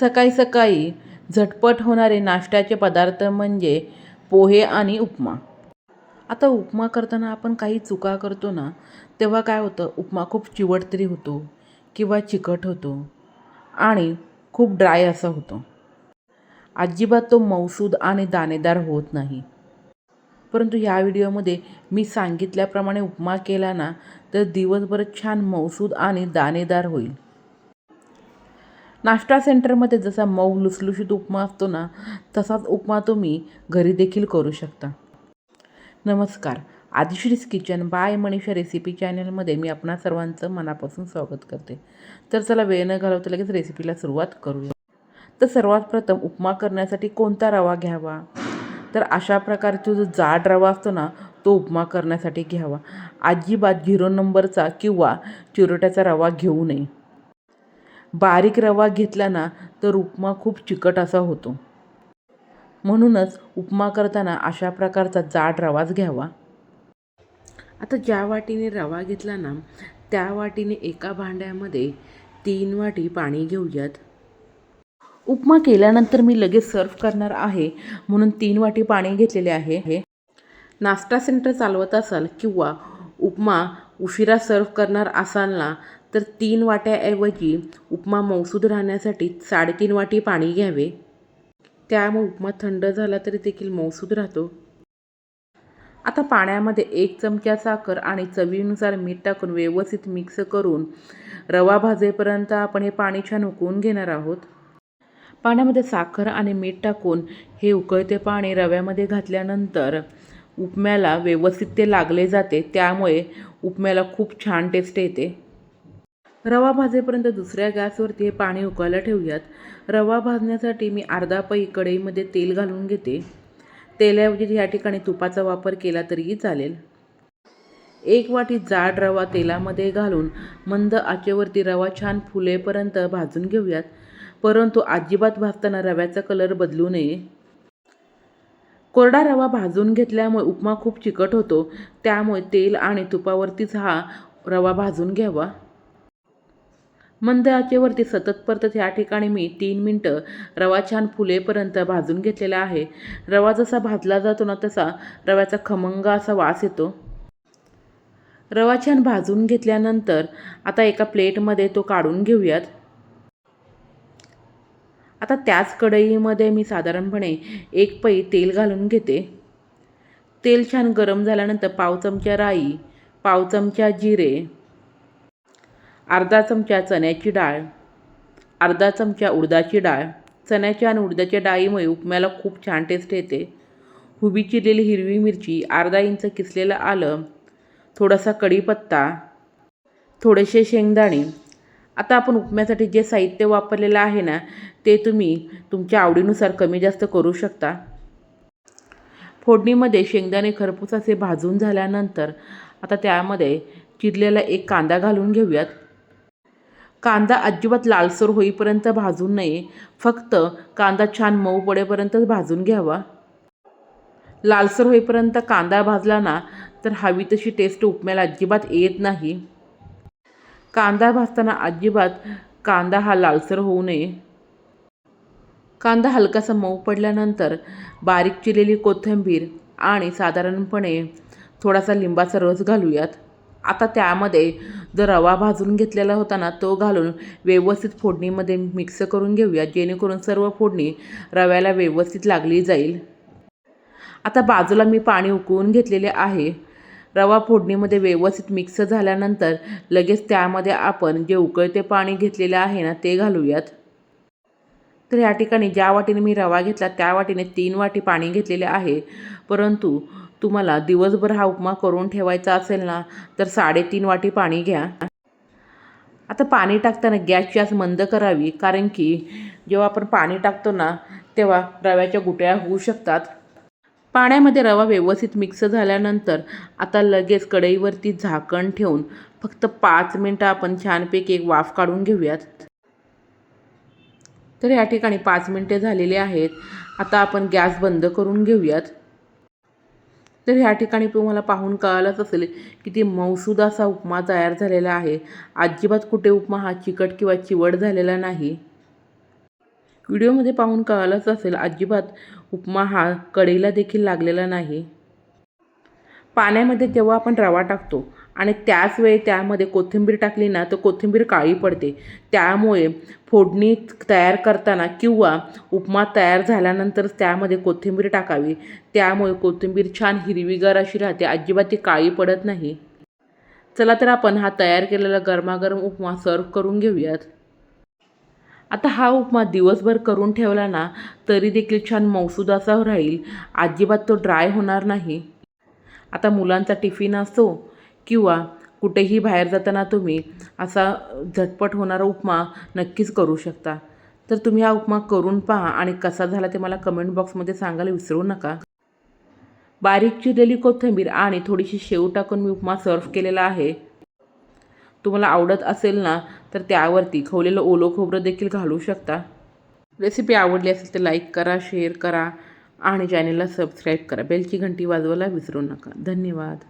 सकाळी सकाळी झटपट होणारे नाश्त्याचे पदार्थ म्हणजे पोहे आणि उपमा. आता उपमा करताना आपण काही चुका करतो ना तेव्हा काय होतं? उपमा खूप चिवटतरी होतो किंवा चिकट होतो आणि खूप ड्राय असा होतो. अजिबात तो मऊसूद आणि दाणेदार होत नाही. परंतु ह्या व्हिडिओमध्ये मी सांगितल्याप्रमाणे उपमा केला ना तर दिवसभर छान मऊसूद आणि दाणेदार होईल. नाश्ता सेंटरमध्ये जसा मऊ लुसलुशीत उपमा असतो ना तसाच उपमा तुम्ही घरी देखील करू शकता. नमस्कार. Aadishree's kitchen by Manisha recipe चॅनलमध्ये मी आपणा सर्वांचं मनापासून स्वागत करते. तर चला वेळ न घालवता लगेच रेसिपीला सुरुवात करूया. तर सर्वात प्रथम उपमा करण्यासाठी कोणता रवा घ्यावा? तर अशा प्रकारचा जो जाड रवा असतो ना तो उपमा करण्यासाठी घ्यावा. अजिबात झिरो नंबरचा किंवा चिरोट्याचा रवा घेऊ नये. बारीक रवा घेतला ना तर उपमा खूप चिकट असा होतो. म्हणूनच उपमा करताना अशा प्रकारचा जाड रवाच घ्यावा. आता ज्या वाटीने रवा घेतला ना त्या वाटीने एका भांड्यामध्ये तीन वाटी पाणी घेऊयात. उपमा केल्यानंतर मी लगेच सर्व करणार आहे म्हणून तीन वाटी पाणी घेतलेले आहे. हे नाश्ता सेंटर चालवत असाल किंवा उपमा उशिरा सर्व करणार असाल ना तर तीन वाट्याऐवजी उपमा मौसूद राहण्यासाठी साडेतीन वाटी पाणी घ्यावे. त्यामुळे उपमा थंड झाला तरी देखील मौसूद राहतो. आता पाण्यामध्ये एक चमचा साखर आणि चवीनुसार मीठ टाकून व्यवस्थित मिक्स करून रवा भाजेपर्यंत आपण हे पाणी छान उकळून घेणार आहोत. पाण्यामध्ये साखर आणि मीठ टाकून हे उकळते पाणी रव्यामध्ये घातल्यानंतर उपम्याला व्यवस्थित ते लागले जाते. त्यामुळे उपम्याला खूप छान टेस्ट येते. रवा भाजेपर्यंत दुसऱ्या गॅसवरती हे पाणी उकळायला ठेवूयात. रवा भाजण्यासाठी मी अर्धा पै कढईमध्ये तेल घालून घेते. तेलाऐवजी या ठिकाणी तुपाचा वापर केला तरीही चालेल. एक वाटी जाड रवा तेलामध्ये घालून मंद आचेवरती रवा छान फुलेपर्यंत भाजून घेऊयात. परंतु अजिबात भाजताना रव्याचा कलर बदलू नये. कोरडा रवा भाजून घेतल्यामुळे उपमा खूप चिकट होतो. त्यामुळे तेल आणि तुपावरतीच हा रवा भाजून घ्यावा. मंद आचेवरती सतत परतत ह्या ठिकाणी मी तीन मिनटं रवा छान फुलेपर्यंत भाजून घेतलेला आहे. रवा जसा भाजला जातो ना तसा रव्याचा खमंग असा वास येतो. रवा छान भाजून घेतल्यानंतर आता एका प्लेटमध्ये तो काढून घेऊयात. आता त्याच कढईमध्ये मी साधारणपणे एक पै तेल घालून घेते. तेल छान गरम झाल्यानंतर पाव चमचा राई पाव चमचा जिरे अर्धा चमचा चण्याची डाळ अर्धा चमचा उडदाची डाळ. चण्याच्या आणि उडदाच्या डाळीमुळे उपम्याला खूप छान टेस्ट येते. उभी चिरलेली हिरवी मिरची अर्धा इंच किसलेलं आलं थोडासा कढीपत्ता थोडेसे शेंगदाणे. आता आपण उपम्यासाठी जे साहित्य वापरलेलं आहे ना ते तुम्ही तुमच्या आवडीनुसार कमी जास्त करू शकता. फोडणीमध्ये शेंगदाणे खरपूस असे भाजून झाल्यानंतर आता त्यामध्ये चिरलेला एक कांदा घालून घेऊयात. कांदा अजिबात लालसर होईपर्यंत भाजून नये. फक्त कांदा छान मऊ पडेपर्यंतच भाजून घ्यावा. लालसर होईपर्यंत कांदा भाजला ना तर हवी तशी टेस्ट उपम्याला अजिबात येत नाही. कांदा भाजताना अजिबात कांदा हा लालसर होऊ नये. कांदा हलकासा मऊ पडल्यानंतर बारीक चिरलेली कोथिंबीर आणि साधारणपणे थोडासा लिंबाचा रस घालूयात. आता त्यामध्ये जो रवा भाजून घेतलेला होता ना तो घालून व्यवस्थित फोडणीमध्ये मिक्स करून घेऊया. जेणेकरून सर्व फोडणी रव्याला व्यवस्थित लागली जाईल. आता बाजूला मी पाणी उकळून घेतलेले आहे. रवा फोडणीमध्ये व्यवस्थित मिक्स झाल्यानंतर लगेच त्यामध्ये आपण जे उकळते पाणी घेतलेले आहे ना ते घालूयात. तर या ठिकाणी ज्या वाटीने मी रवा घेतला त्या वाटीने तीन वाटी पाणी घेतलेले आहे. परंतु तुम्हाला दिवसभर हा उपमा करून ठेवायचा असेल ना तर साडेतीन वाटी पाणी घ्या. आता पाणी टाकताना गॅसची आस मंद करावी कारण की जेव्हा आपण पाणी टाकतो ना तेव्हा रव्याच्या गुटळ्या होऊ शकतात. पाण्यामध्ये रवा व्यवस्थित मिक्स झाल्यानंतर आता लगेच कढईवरती झाकण ठेवून फक्त पाच मिनटं आपण छानपैकी एक वाफ काढून घेऊयात. तर या ठिकाणी पाच मिनटे झालेली आहेत. आता आपण गॅस बंद करून घेऊयात. तर ह्या ठिकाणी तुम्हाला पाहून कळालंच असेल किती मौसूद असा उपमा तयार झालेला आहे. अजिबात कुठे उपमा हा चिकट किंवा चिवड झालेला नाही. व्हिडिओमध्ये पाहून कळालंच असेल अजिबात उपमा हा कढईला देखील लागलेला नाही. पाण्यामध्ये जेव्हा आपण रवा टाकतो. आणि त्याच वेळी त्यामध्ये कोथिंबीर टाकली ना तर कोथिंबीर काळी पडते. त्यामुळे फोडणी तयार करताना किंवा उपमा तयार झाल्यानंतर त्यामध्ये कोथिंबीर टाकावी. त्यामुळे कोथिंबीर छान हिरवीगार अशी राहते. अजिबात ती काळी पडत नाही. चला तर आपण हा तयार केलेला गरमागरम उपमा सर्व करून घेऊयात. आता हा उपमा दिवसभर करून ठेवला ना तरी देखील छान मौसूद असा राहील. अजिबात तो ड्राय होणार नाही. आता मुलांचा टिफिन असतो. किंवा कुठेही बाहेर जाताना तुम्ही असा झटपट होणारा उपमा नक्कीच करू शकता. तर तुम्ही हा उपमा करून पहा आणि कसा झाला ते मला कमेंट बॉक्समध्ये सांगायला विसरू नका. बारीक चिरलेली कोथिंबीर आणि थोडीशी शेव टाकून मी उपमा सर्व केलेला आहे. तुम्हाला आवडत असेल ना तर त्यावरती खवलेलं ओलं खोबरं देखील घालू शकता. रेसिपी आवडली असेल तर लाईक करा शेअर करा आणि चॅनेलला सबस्क्राईब करा. बेलची घंटी वाजवायला विसरू नका. धन्यवाद.